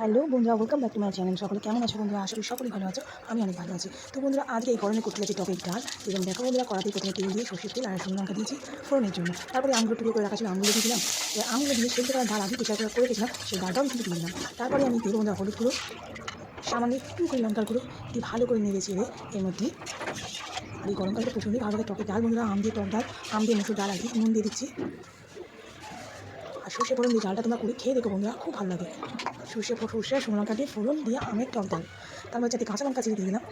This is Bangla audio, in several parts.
হ্যালো বন্ধুরা welcome back to my channel সকলে কেমন আছো বন্ধুরা? আসলে সকলে ভালো আছো। আমি অনেক ভালো আছি। তো বন্ধুরা, আজকে এই গরমে করতে যাচ্ছি টকের ডাল এবং দেখো বন্ধুরা, কড়াতে প্রথমে তেল দিয়ে সর্ষের তেল আর শুকনো লঙ্কা দিয়েছি ফোড়নের জন্য। তারপরে আমগুলো টুকরো করে রাখা ছিল আমগুলো দিয়েছিলাম আমগুলো দিয়ে সেদ্ধ করা ডাল আগে প্রেশার করে গেছিলাম সেই ডালটাও কিন্তু দিয়ে দিলাম। তারপরে আমি তেল বন্ধুরা হলুদ গুঁড়ো, সামান্য একটু করে লঙ্কার গুঁড়ো, দিয়ে ভালো করে নেড়ে চেড়ে এর মধ্যে আর এই গরমকালটা প্রচণ্ডই ভালো লাগে টকের ডাল। বন্ধুরা, আম দিয়ে টক ডাল, আম দিয়ে মুসুর ডাল আর নুন দিয়ে দিচ্ছি। আর সর্ষে ফোড়ন দিয়ে ডালটা তোমরা করে খেয়ে দেখো বন্ধুরা, খুব ভালো লাগে। সর্ষে সর্ষে লঙ্কা দিয়ে ফোড়ন দিয়ে আমের টক ডাল তারপর যাতে কাঁচা লঙ্কা চিড়ে দিয়ে দিলাম।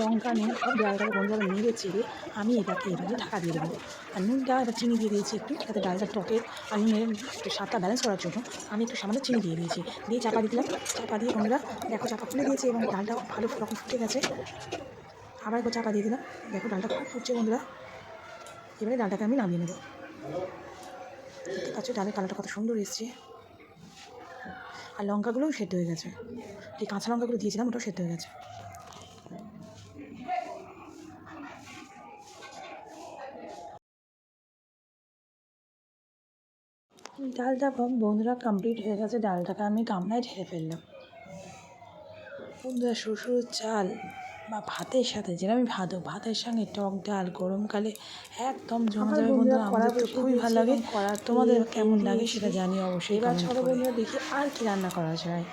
লঙ্কা নুন সব ডালটাকে বন্ধুরা নেড়ে চেড়ে আমি এটাকে এভাবে ঢাকা দিয়ে দেবো। আর নুনটা এবার চিনি দিয়ে দিয়েছি একটু, যাতে ডালটা টকের আর নুনের একটু স্বাদটা ব্যালেন্স করার জন্য আমি একটু সামান্য চিনি দিয়ে দিয়েছি। দিয়ে চাপা দিলাম, চাপা দিয়ে বন্ধুরা দেখো চাপা খুলে দিয়েছি এবং ডালটা ভালো রকম ফুটে গেছে। আবার একবার চাপা দিয়ে দিলাম, দেখো ডালটা খুব ফুটছে বন্ধুরা। এবারে ডালটাকে আমি নামিয়ে নেব। দেখতে পাচ্ছ ডালের কালারটা কত সুন্দর এসছে। আর লঙ্কাগুলোও সেদ্ধ হয়ে গেছে। যে কাঁচা লঙ্কাগুলো দিয়েছিলাম, ওটাও সেদ্ধ হয়ে গেছে। ডালটা বন্ধুরা কমপ্লিট হয়ে গেছে ডালটাকে আমি গামলায় ঢেলে ফেললাম। বন্ধুরা শ্বশুর চাল বা ভাতের সাথে যেরকম ভাত হোক, ভাতের সঙ্গে টক ডাল গরমকালে একদম জমা যাবে। বন্ধুরা আমাদের তো খুবই ভালো লাগে। তোমাদের কেমন লাগে সেটা জানি অবশ্যই এবার ছোটো বন্ধুরা দেখি আর কি রান্না করা যায়।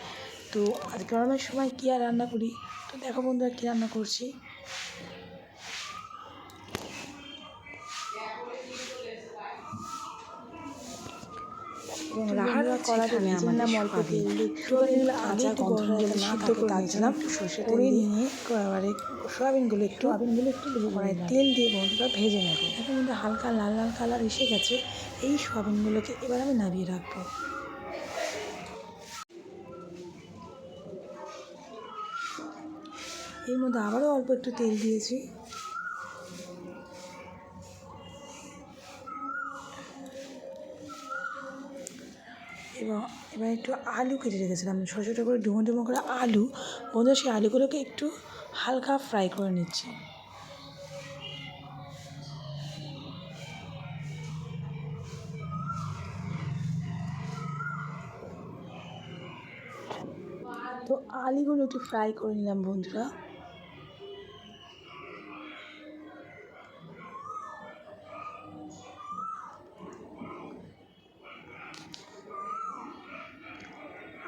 তো আজ গরমের সময় কী আর রান্না করি? তো দেখো বন্ধুরা কী রান্না করছি। এবং রাহার কড়াতে ভেজেছিলাম অল্প তেল দিয়ে সোয়াবিনগুলো আগে একটু গরম জলে সিদ্ধ করে নিয়েছিলাম সর্ষে তেল নিয়ে এবারে সোয়াবিনগুলো একটু সোয়াবিনগুলো একটু কড়াই তেল দিয়ে বন্ধুরা ভেজে নেব। এখন কিন্তু হালকা লাল লাল কালার এসে গেছে এই সোয়াবিনগুলোকে এবার আমি নামিয়ে রাখব। এর মধ্যে আবারও অল্প একটু তেল দিয়েছি। এবং এবার একটু আলু কেটে রেখেছিলাম। ছোটো ছোটো করে ডুমো ডুমো করে আলু। বন্ধু সেই আলুগুলোকে একটু হালকা ফ্রাই করে নিচ্ছি। তো আলুগুলো একটু ফ্রাই করে নিলাম বন্ধুরা।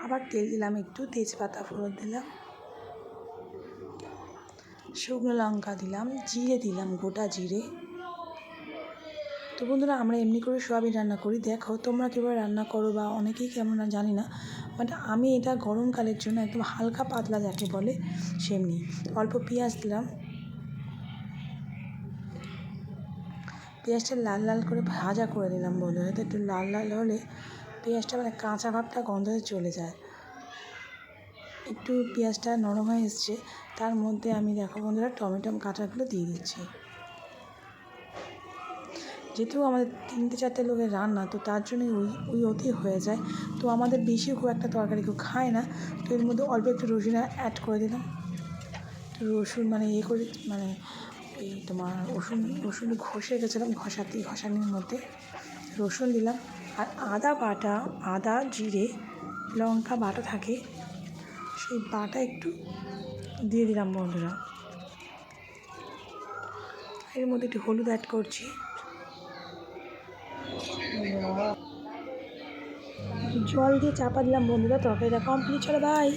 আবার তেল দিলাম, একটু তেজপাতা ফোড়ন দিলাম। শুকনো লঙ্কা দিলাম, জিরে দিলাম, গোটা জিরে। তো বন্ধুরা, আমরা এমনি করে সোয়াবিন রান্না করি। দেখো, তোমরা কীভাবে রান্না করো বা অনেকেই কেমন জানি না বাট আমি এটা গরমকালের জন্য একদম হালকা পাতলা যাকে বলে, সেমনি। অল্প পেঁয়াজ দিলাম। পেঁয়াজটা লাল লাল করে ভাজা করে দিলাম বন্ধুরা তো একটু লাল লাল হলে পেঁয়াজটা মানে কাঁচা ভাবটা গন্ধ হয়ে চলে যায়। একটু পেঁয়াজটা নরম হয়ে এসছে, তার মধ্যে আমি দেখো বন্ধুরা টমেটো কাঁটাগুলো দিয়ে দিচ্ছি। যেহেতু আমাদের তিনটে চারটে লোকের রান্না, তো তার জন্য ওই ওই অতি হয়ে যায়। তো আমাদের বেশি খুব একটা তরকারি কেউ খায় না, তো এর মধ্যে অল্প একটু রসুন অ্যাড করে দিলাম। রসুন মানে ইয়ে করে মানে ওই তোমার রসুন রসুন ঘষে গেছিলাম ঘষাতি, ঘষানির মধ্যে। রসুন দিলাম। আর আদা বাটা, আদা, জিরে, লঙ্কা বাটা থাকে। সেই বাটা একটু দিয়ে দিলাম বন্ধুরা। এর মধ্যে একটু হলুদ অ্যাড করছি। জল দিয়ে চাপা দিলাম বন্ধুরা, তরকারিটা কমপ্লিট চলো বাই